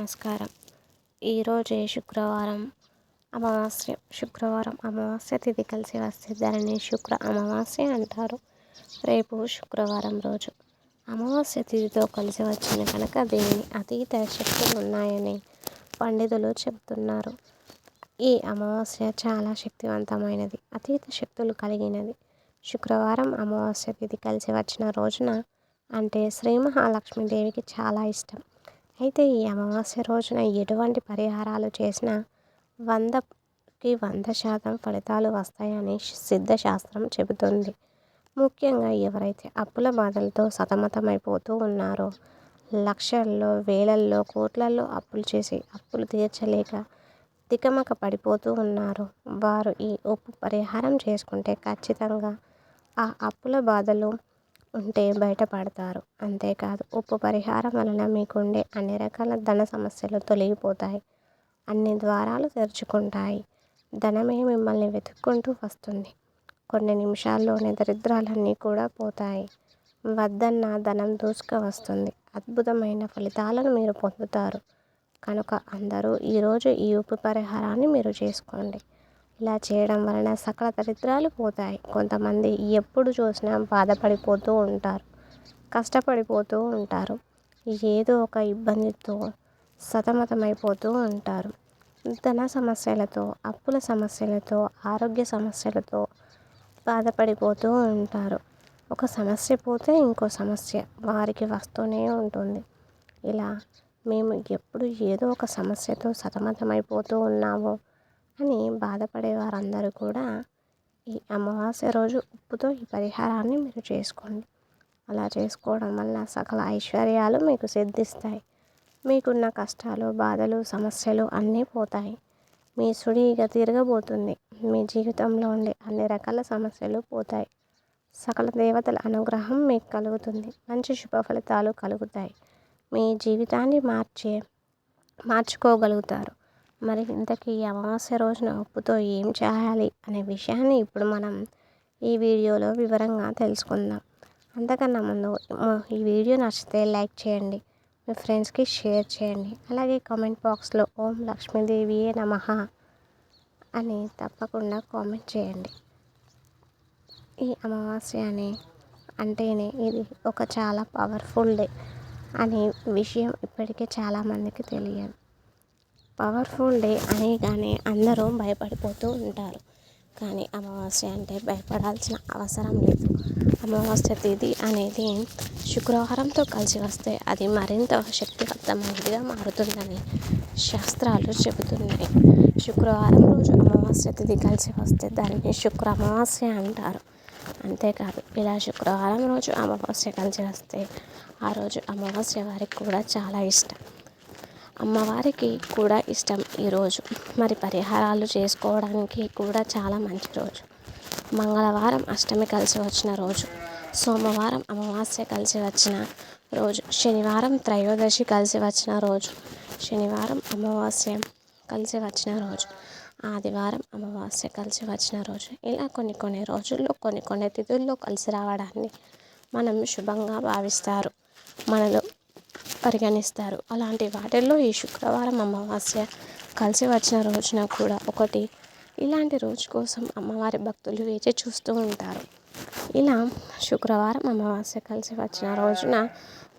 నమస్కారం. ఈరోజే శుక్రవారం అమావాస్య శుక్రవారం అమావాస్య తిథి కలిసి వస్తే దానిని శుక్ర అమావాస్య అంటారు. రేపు శుక్రవారం రోజు. అమావాస్య తిథితో కలిసి వచ్చిన కనుక దీనిని అతీత శక్తులు ఉన్నాయని పండితులు చెబుతున్నారు. ఈ అమావాస్య చాలా శక్తివంతమైనది. అతీత శక్తులు కలిగినది. శుక్రవారం అమావాస్య తిథి కలిసి వచ్చిన రోజున అంటే శ్రీ మహాలక్ష్మీదేవికి చాలా ఇష్టం. అయితే ఈ అమావాస్య రోజున ఎటువంటి పరిహారాలు చేసినా వందకి వంద శాతం ఫలితాలు వస్తాయని సిద్ధశాస్త్రం చెబుతుంది. ముఖ్యంగా ఎవరైతే అప్పుల బాధలతో సతమతమైపోతూ ఉన్నారో లక్షల్లో వేలల్లో కోట్లల్లో అప్పులు చేసి అప్పులు తీర్చలేక తికమక పడిపోతూ ఉన్నారు వారు ఈ ఉప్పు పరిహారం చేసుకుంటే ఖచ్చితంగా ఆ అప్పుల బాధలు ఉంటే బయటపడతారు అంతేకాదు ఉప్పు పరిహారం వలన మీకుండే అన్ని రకాల ధన సమస్యలు తొలగిపోతాయి. అన్ని ద్వారాలు తెరుచుకుంటాయి. ధనమే మిమ్మల్ని వెతుక్కుంటూ వస్తుంది. కొన్ని నిమిషాల్లోనే దరిద్రాలన్నీ కూడా పోతాయి. వద్దన్న ధనం దూసుక వస్తుంది. అద్భుతమైన ఫలితాలను మీరు పొందుతారు. కనుక అందరూ ఈరోజు ఈ ఉప్పు పరిహారాన్ని మీరు చేసుకోండి. ఇలా చేయడం వలన సకల దరిద్రాలు పోతాయి. కొంతమంది ఎప్పుడు చూసినా బాధపడిపోతూ ఉంటారు కష్టపడిపోతూ ఉంటారు ఏదో ఒక ఇబ్బందితో సతమతమైపోతూ ఉంటారు. ధన సమస్యలతో అప్పుల సమస్యలతో ఆరోగ్య సమస్యలతో బాధపడిపోతూ ఉంటారు. ఒక సమస్య పోతే ఇంకో సమస్య వారికి వస్తూనే ఉంటుంది. ఇలా మేము ఎప్పుడు ఏదో ఒక సమస్యతో సతమతమైపోతూ ఉన్నాము. అని బాధపడే వారందరూ కూడా ఈ అమావాస్య రోజు ఉప్పుతో ఈ పరిహారాన్ని మీరు చేసుకోండి. అలా చేసుకోవడం వల్ల సకల ఐశ్వర్యాలు మీకు సిద్ధిస్తాయి. మీకున్న కష్టాలు బాధలు సమస్యలు అన్నీ పోతాయి. మీ సుడిగ తిరగబోతుంది. మీ జీవితంలో ఉండే అన్ని రకాల సమస్యలు పోతాయి. సకల దేవతల అనుగ్రహం మీకు కలుగుతుంది. మంచి శుభ ఫలితాలు కలుగుతాయి. మీ జీవితాన్ని మార్చే మార్చుకోగలుగుతారు. మరి ఇంతకీ అమావాస్య రోజున ఉప్పుతో ఏం చేయాలి అనే విషయాన్ని ఇప్పుడు మనం ఈ వీడియోలో వివరంగా తెలుసుకుందాం. అంతకన్నా ముందు ఈ వీడియో నచ్చితే లైక్ చేయండి మీ ఫ్రెండ్స్కి షేర్ చేయండి. అలాగే కామెంట్ బాక్స్లో ఓం లక్ష్మీదేవియే నమ అని తప్పకుండా కామెంట్ చేయండి. ఈ అమావాస్య అని అంటేనే ఇది ఒక చాలా పవర్ఫుల్ డే అనే విషయం ఇప్పటికే చాలామందికి తెలియదు. పవర్ఫుల్ డే అనగానే అందరూ భయపడిపోతూ ఉంటారు. కానీ అమావాస్య అంటే భయపడాల్సిన అవసరం లేదు. అమావాస్య తేదీ అనేది శుక్రవారంతో కలిసి వస్తే అది మరింత శక్తివంతమైనదిగా మారుతుందని శాస్త్రాలు చెబుతున్నాయి. శుక్రవారం రోజు అమావాస్య తిథి కలిసి వస్తే దాన్ని శుక్ర అమావాస్య అంటారు. అంతేకాదు ఇలా శుక్రవారం రోజు అమావాస్య కలిసి వస్తే ఆ రోజు అమావాస్య వారికి కూడా చాలా ఇష్టం. అమ్మవారికి కూడా ఇష్టం ఈరోజు మరి పరిహారాలు చేసుకోవడానికి కూడా చాలా మంచి రోజు. మంగళవారం అష్టమి కలిసి వచ్చిన రోజు. సోమవారం అమావాస్య కలిసి వచ్చిన రోజు. శనివారం త్రయోదశి కలిసి వచ్చిన రోజు. శనివారం అమావాస్య కలిసి వచ్చిన రోజు. ఆదివారం అమావాస్య కలిసి వచ్చిన రోజు. ఇలా కొన్ని కొన్ని రోజుల్లో కొన్ని కొన్ని తిథుల్లో కలిసి రావడాన్ని మనం శుభంగా భావిస్తారు. మనలో పరిగణిస్తారు. అలాంటి వాటిల్లో ఈ శుక్రవారం అమావాస్య కలిసి వచ్చిన రోజున కూడా ఒకటి. ఇలాంటి రోజు కోసం అమ్మవారి భక్తులు వేచి చూస్తూ ఉంటారు. ఇలా శుక్రవారం అమావాస్య కలిసి వచ్చిన రోజున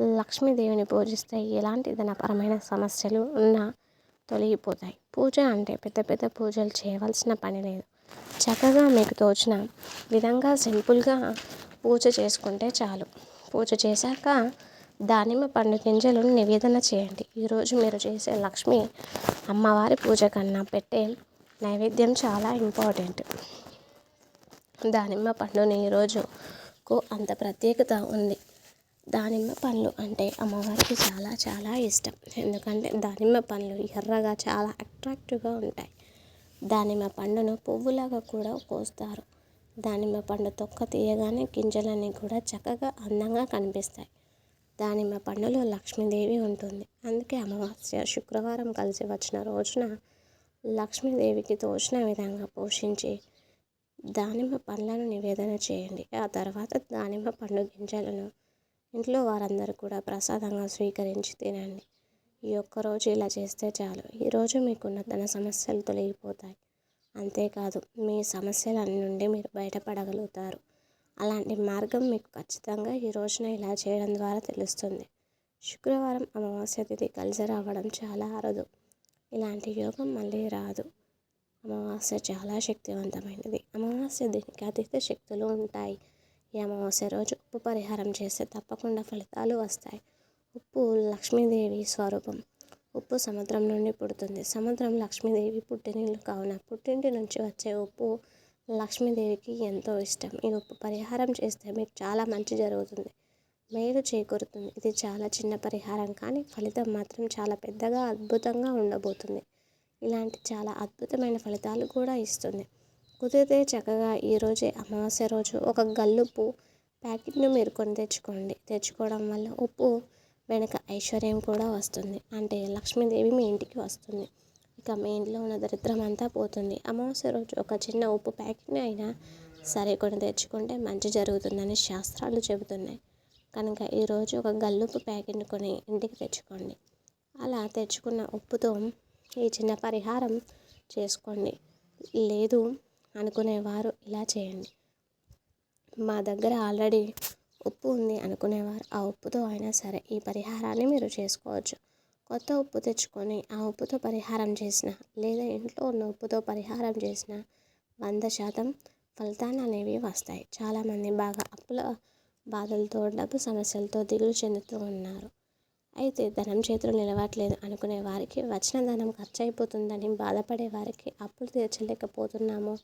లక్ష్మీదేవిని పూజిస్తే ఎలాంటి ధనపరమైన సమస్యలు ఉన్నా తొలగిపోతాయి. పూజ అంటే పెద్ద పెద్ద పూజలు చేయవలసిన పని లేదు. చక్కగా మీకు తోచిన విధంగా సింపుల్గా పూజ చేసుకుంటే చాలు. పూజ చేశాక దానిమ్మ పండు గింజలను నివేదన చేయండి. ఈరోజు మీరు చేసే లక్ష్మి అమ్మవారి పూజ కన్నా పెట్టే నైవేద్యం చాలా ఇంపార్టెంట్. దానిమ్మ పండుని ఈరోజుకు అంత ప్రత్యేకత ఉంది. దానిమ్మ పండ్లు అంటే అమ్మవారికి చాలా చాలా ఇష్టం. ఎందుకంటే దానిమ్మ పండ్లు ఎర్రగా చాలా అట్రాక్టివ్గా ఉంటాయి. దానిమ్మ పండును పువ్వులాగా కూడా కోస్తారు. దానిమ్మ పండు తొక్క తీయగానే గింజలన్నీ కూడా చక్కగా అందంగా కనిపిస్తాయి. దానిమ్మ పండులో లక్ష్మీదేవి ఉంటుంది. అందుకే అమావాస్య శుక్రవారం కలిసి వచ్చిన రోజున లక్ష్మీదేవికి తోచిన విధంగా పోషించి దానిమ్మ పండ్లను నివేదన చేయండి. ఆ తర్వాత దానిమ్మ పండు గింజలను ఇంట్లో వారందరూ కూడా ప్రసాదంగా స్వీకరించి తినండి. ఈ ఒక్కరోజు ఇలా చేస్తే చాలు. ఈరోజు మీకున్న ధన సమస్యలు తొలగిపోతాయి. అంతేకాదు మీ సమస్యలన్నీ నుండి మీరు బయటపడగలుగుతారు. అలాంటి మార్గం మీకు ఖచ్చితంగా ఈ రోజున ఇలా చేయడం ద్వారా తెలుస్తుంది. శుక్రవారం అమావాస్య తిథి కలిసి రావడం చాలా అరుదు. ఇలాంటి యోగం మళ్ళీ రాదు. అమావాస్య చాలా శక్తివంతమైనది. అమావాస్య దీనికి అతీత శక్తులు ఉంటాయి. ఈ అమావాస్య రోజు ఉప్పు పరిహారం చేస్తే తప్పకుండా ఫలితాలు వస్తాయి. ఉప్పు లక్ష్మీదేవి స్వరూపం. ఉప్పు సముద్రం నుండి పుడుతుంది. సముద్రం లక్ష్మీదేవి పుట్టినీళ్ళు కావున పుట్టింటి నుంచి వచ్చే ఉప్పు లక్ష్మీదేవికి ఎంతో ఇష్టం. ఈ ఉప్పు పరిహారం చేస్తే మీకు చాలా మంచి జరుగుతుంది. మేలు చేకూరుతుంది. ఇది చాలా చిన్న పరిహారం కానీ ఫలితం మాత్రం చాలా పెద్దగా అద్భుతంగా ఉండబోతుంది. ఇలాంటి చాలా అద్భుతమైన ఫలితాలు కూడా ఇస్తుంది. కుదిరితే చక్కగా ఈరోజే అమావాస్య రోజు ఒక గల్లుప్పు ప్యాకెట్ను మీరు కొని తెచ్చుకోండి. తెచ్చుకోవడం వల్ల ఉప్పు వెనక ఐశ్వర్యం కూడా వస్తుంది. అంటే లక్ష్మీదేవి మీ ఇంటికి వస్తుంది. ఇక మీ ఇంట్లో ఉన్న దరిద్రం అంతా పోతుంది. అమావాస్య రోజు ఒక చిన్న ఉప్పు ప్యాకెట్ని అయినా సరే కొని తెచ్చుకుంటే మంచి జరుగుతుందని శాస్త్రాలు చెబుతున్నాయి. కనుక ఈరోజు ఒక గల్లుప్పు ప్యాకెట్ని కొని ఇంటికి తెచ్చుకోండి. అలా తెచ్చుకున్న ఉప్పుతో ఈ చిన్న పరిహారం చేసుకోండి. లేదు అనుకునేవారు ఇలా చేయండి. మా దగ్గర ఆల్రెడీ ఉప్పు ఉంది అనుకునేవారు. ఆ ఉప్పుతో అయినా సరే ఈ పరిహారాన్ని మీరు చేసుకోవచ్చు. కొత్త ఉప్పు తెచ్చుకొని ఆ ఉప్పుతో పరిహారం చేసిన లేదా ఇంట్లో ఉన్న ఉప్పుతో పరిహారం చేసిన వంద శాతం ఫలితాలు అనేవి వస్తాయి. చాలామంది బాగా అప్పుల బాధలతో డబ్బు సమస్యలతో దిగులు చెందుతూ ఉన్నారు. అయితే ధనం చేతులు నిలవట్లేదు అనుకునే వారికి వచ్చిన ధనం ఖర్చు అయిపోతుందని బాధపడే వారికి అప్పులు తీర్చలేకపోతున్నాము.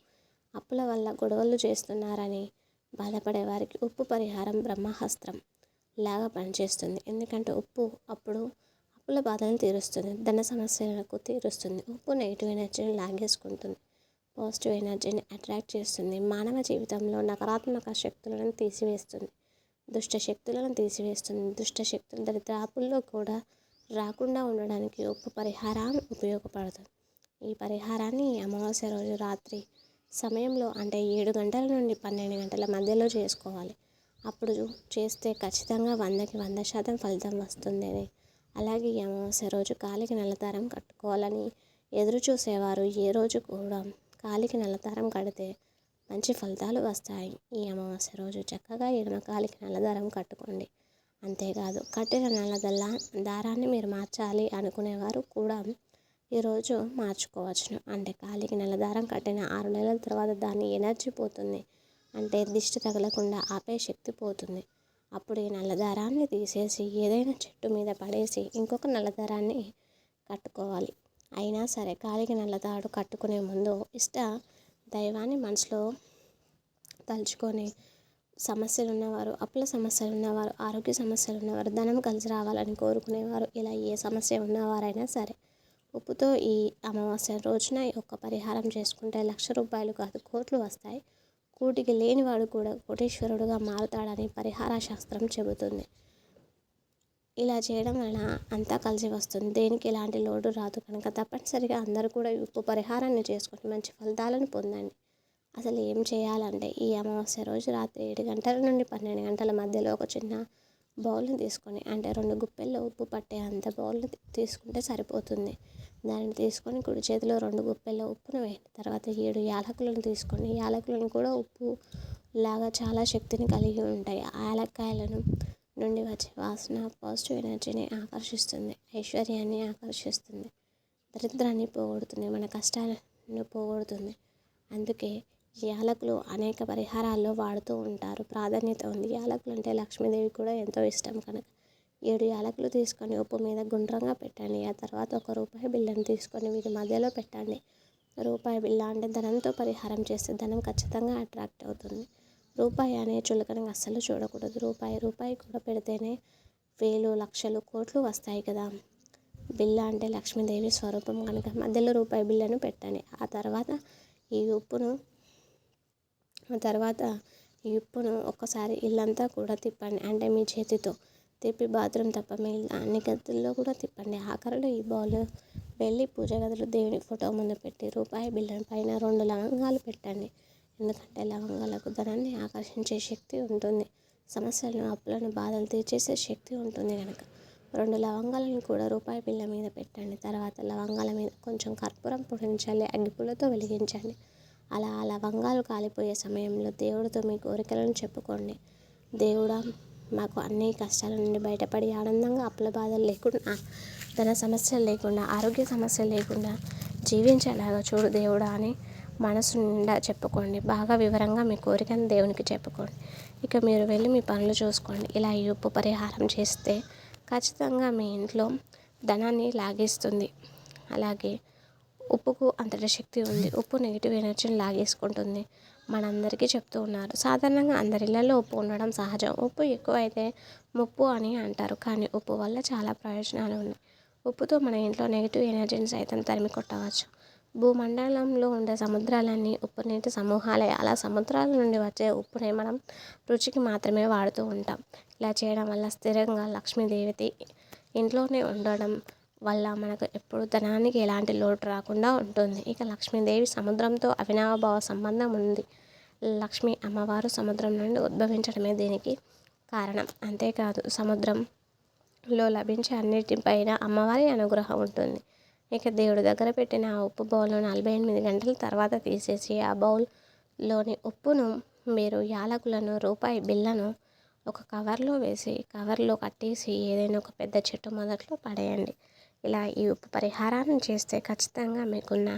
అప్పుల వల్ల గొడవలు చేస్తున్నారని బాధపడే వారికి ఉప్పు పరిహారం బ్రహ్మాస్త్రం లాగా పనిచేస్తుంది. ఎందుకంటే ఉప్పు అప్పుడు అప్పుల బాధలను తీరుస్తుంది. ధన సమస్యలకు తీరుస్తుంది. ఉప్పు నెగిటివ్ ఎనర్జీని లాగేసుకుంటుంది. పాజిటివ్ ఎనర్జీని అట్రాక్ట్ చేస్తుంది. మానవ జీవితంలో నకారాత్మక శక్తులను తీసివేస్తుంది. దుష్ట శక్తులను తీసివేస్తుంది. దుష్ట శక్తులు దరిద్రాపుల్లో కూడా రాకుండా ఉండడానికి ఉప్పు పరిహారం ఉపయోగపడుతుంది. ఈ పరిహారాన్ని అమావాస్య రోజు రాత్రి సమయంలో అంటే ఏడు గంటల నుండి పన్నెండు గంటల మధ్యలో చేసుకోవాలి. అప్పుడు చేస్తే ఖచ్చితంగా వందకి వంద శాతం ఫలితం వస్తుందని అలాగే ఈ అమావాస్య రోజు కాలికి నల్లతారం కట్టుకోవాలని ఎదురు చూసేవారు. ఏ రోజు కూడా కాలికి నల్లతారం కడితే మంచి ఫలితాలు వస్తాయి. ఈ అమావాస్య రోజు చక్కగా ఎడమ కాలికి నల్లదారం కట్టుకోండి. అంతేకాదు కట్టిన నల్లదల్లా దారాన్ని మీరు మార్చాలి అనుకునేవారు కూడా ఈరోజు మార్చుకోవచ్చును అంటే కాలికి నల్లదారం కట్టిన ఆరు నెలల తర్వాత దాని ఎనర్జీ పోతుంది. అంటే దిష్టి తగలకుండా ఆపే శక్తి పోతుంది. అప్పుడు ఈ నల్లదారాన్ని తీసేసి ఏదైనా చెట్టు మీద పడేసి ఇంకొక నల్లదారాన్ని కట్టుకోవాలి. అయినా సరే కాలికి నల్లదాడు కట్టుకునే ముందు ఇష్ట దైవాన్ని మనసులో తలుచుకొని సమస్యలు ఉన్నవారు అప్పుల సమస్యలు ఉన్నవారు ఆరోగ్య సమస్యలు ఉన్నవారు ధనం కలిసి రావాలని కోరుకునేవారు ఇలా ఏ సమస్య ఉన్నవారైనా సరే ఉప్పుతో ఈ అమావాస్య రోజున ఈ ఒక్క పరిహారం చేసుకుంటే లక్ష రూపాయలు కాదు కోట్లు వస్తాయి. కూటికి లేనివాడు కూడా కోటేశ్వరుడుగా మారుతాడని పరిహార శాస్త్రం చెబుతుంది. ఇలా చేయడం వలన అంతా కలిసి వస్తుంది. దేనికి ఎలాంటి లోటు రాదు కనుక తప్పనిసరిగా అందరూ కూడా ఉప్పు పరిహారాన్ని చేసుకుని మంచి ఫలితాలను పొందండి. అసలు ఏం చేయాలంటే ఈ అమావాస్య రోజు రాత్రి ఏడు గంటల నుండి పన్నెండు గంటల మధ్యలో ఒక చిన్న బౌల్ని తీసుకొని అంటే రెండు గుప్పెల్లో ఉప్పు పట్టే అంత బౌల్ని తీసుకుంటే సరిపోతుంది. దాన్ని తీసుకొని కుడి చేతిలో రెండు గుప్పెల్లో ఉప్పును వేయండి. తర్వాత ఏడు యాలకులను తీసుకొని యాలకులను కూడా ఉప్పు లాగా చాలా శక్తిని కలిగి ఉంటాయి. ఆ యాలక్కాయలను నుండి వచ్చే వాసన పాజిటివ్ ఎనర్జీని ఆకర్షిస్తుంది. ఐశ్వర్యాన్ని ఆకర్షిస్తుంది. దరిద్రాన్ని పోగొడుతుంది. మన కష్టాలను పోగొడుతుంది. అందుకే యాలకులు అనేక పరిహారాల్లో వాడుతూ ఉంటారు. ప్రాధాన్యత ఉంది. యాలకులు అంటే లక్ష్మీదేవి కూడా ఎంతో ఇష్టం కనుక. ఏడు యాలకులు తీసుకొని ఉప్పు మీద గుండ్రంగా పెట్టండి. ఆ తర్వాత ఒక రూపాయి బిల్లను తీసుకొని వీటి మధ్యలో పెట్టండి. రూపాయి బిల్ల అంటే ధనంతో పరిహారం చేస్తే ధనం ఖచ్చితంగా అట్రాక్ట్ అవుతుంది. రూపాయి అనే చులకని అస్సలు చూడకూడదు. రూపాయి రూపాయి కూడా పెడితేనే వేలు లక్షలు కోట్లు వస్తాయి కదా. బిల్ల అంటే లక్ష్మీదేవి స్వరూపం కనుక మధ్యలో రూపాయి బిల్లను పెట్టండి. ఆ తర్వాత ఈ ఉప్పును తర్వాత ఈ ఉప్పును ఒక్కసారి ఇల్లంతా కూడా తిప్పండి. అంటే మీ చేతితో తిప్పి బాత్రూమ్ తప్ప మిగిలిన అన్ని గదుల్లో కూడా తిప్పండి. ఆఖరిలో ఈ బౌల్ వెళ్ళి పూజ గదిలో దేవుని ఫోటో ముందు పెట్టి రూపాయి బిల్లం పైన రెండు లవంగాలు పెట్టండి. ఎందుకంటే లవంగాలకు ధనాన్ని ఆకర్షించే శక్తి ఉంటుంది. సమస్యలను అప్పులను బాధలు తీర్చేసే శక్తి ఉంటుంది కనుక రెండు లవంగాలను కూడా రూపాయి బిళ్ళ మీద పెట్టండి. తర్వాత లవంగాల మీద కొంచెం కర్పూరం పొడించాలి అగ్గిపుల్లతో వెలిగించండి. అలా ఆ లవంగాలు కాలిపోయే సమయంలో దేవుడితో మీ కోరికలను చెప్పుకోండి. దేవుడా మాకు అన్ని కష్టాల నుండి బయటపడి ఆనందంగా అప్పుల బాధలు లేకుండా ధన సమస్యలు లేకుండా ఆరోగ్య సమస్యలు లేకుండా జీవించేలాగా చూడు దేవుడా అని మనసు నిండా చెప్పుకోండి. బాగా వివరంగా మీ కోరికను దేవునికి చెప్పుకోండి. ఇక మీరు వెళ్ళి మీ పనులు చూసుకోండి. ఇలా ఈ ఉప్పు పరిహారం చేస్తే ఖచ్చితంగా మీ ఇంట్లో ధనాన్ని లాగేస్తుంది. అలాగే ఉప్పుకు అంతటి శక్తి ఉంది. ఉప్పు నెగిటివ్ ఎనర్జీని లాగేసుకుంటుంది. మనందరికీ చెప్తూ ఉన్నారు. సాధారణంగా అందరి ఇళ్ళలో ఉప్పు ఉండడం సహజం. ఉప్పు ఎక్కువైతే ముప్పు అని అంటారు. కానీ ఉప్పు వల్ల చాలా ప్రయోజనాలు ఉన్నాయి. ఉప్పుతో మన ఇంట్లో నెగిటివ్ ఎనర్జీని సైతం తరిమి కొట్టవచ్చు. భూమండలంలో ఉండే సముద్రాలన్నీ ఉప్పు నీటి సమూహాలే. అలా సముద్రాల నుండి వచ్చే ఉప్పునే మనం రుచికి మాత్రమే వాడుతూ ఉంటాం. ఇలా చేయడం వల్ల స్థిరంగా లక్ష్మీదేవి ఇంట్లోనే ఉండడం వల్ల మనకు ఎప్పుడు ధనానికి ఎలాంటి లోటు రాకుండా ఉంటుంది. ఇక లక్ష్మీదేవి సముద్రంతో అవినావభావ సంబంధం ఉంది. లక్ష్మీ అమ్మవారు సముద్రం నుండి ఉద్భవించడమే దీనికి కారణం. అంతేకాదు సముద్రంలో లభించే అన్నిటిపైన అమ్మవారి అనుగ్రహం ఉంటుంది. ఇక దేవుడి దగ్గర పెట్టిన ఆ ఉప్పు బౌల్ను నలభై ఎనిమిది గంటల తర్వాత తీసేసి ఆ బౌల్లోని ఉప్పును మీరు యాలకులను రూపాయి బిళ్ళను ఒక కవర్లో వేసి కవర్లో కట్టేసి ఏదైనా ఒక పెద్ద చెట్టు మొదట్లో పడేయండి. ఇలా ఈ ఉప్పు పరిహారాన్ని చేస్తే ఖచ్చితంగా మీకున్న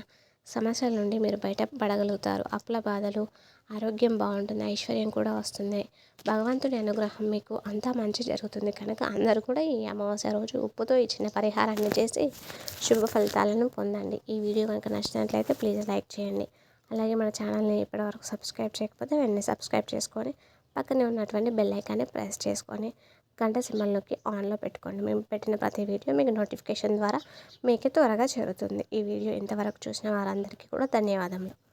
సమస్యల నుండి మీరు బయటపడగలుగుతారు. అప్పుల బాధలు ఆరోగ్యం బాగుంటుంది ఐశ్వర్యం కూడా వస్తుంది. భగవంతుడి అనుగ్రహం మీకు అంతా మంచి జరుగుతుంది కనుక అందరూ కూడా ఈ అమావాస్య రోజు ఉప్పుతో ఇచ్చిన పరిహారాన్ని చేసి శుభ ఫలితాలను పొందండి. ఈ వీడియో కనుక నచ్చినట్లయితే ప్లీజ్ లైక్ చేయండి. అలాగే మన ఛానల్ని ఇప్పటివరకు సబ్స్క్రైబ్ చేయకపోతే వెంటనే సబ్స్క్రైబ్ చేసుకొని పక్కనే ఉన్నటువంటి బెల్ ఐకాన్ని ప్రెస్ చేసుకొని గంట సింబల్లోకి ఆన్లో పెట్టుకోండి. మేము పెట్టిన ప్రతి వీడియో మీకు నోటిఫికేషన్ ద్వారా మీకే త్వరగా చేరుతుంది. ఈ వీడియో ఇంతవరకు చూసిన వారందరికీ కూడా ధన్యవాదములు.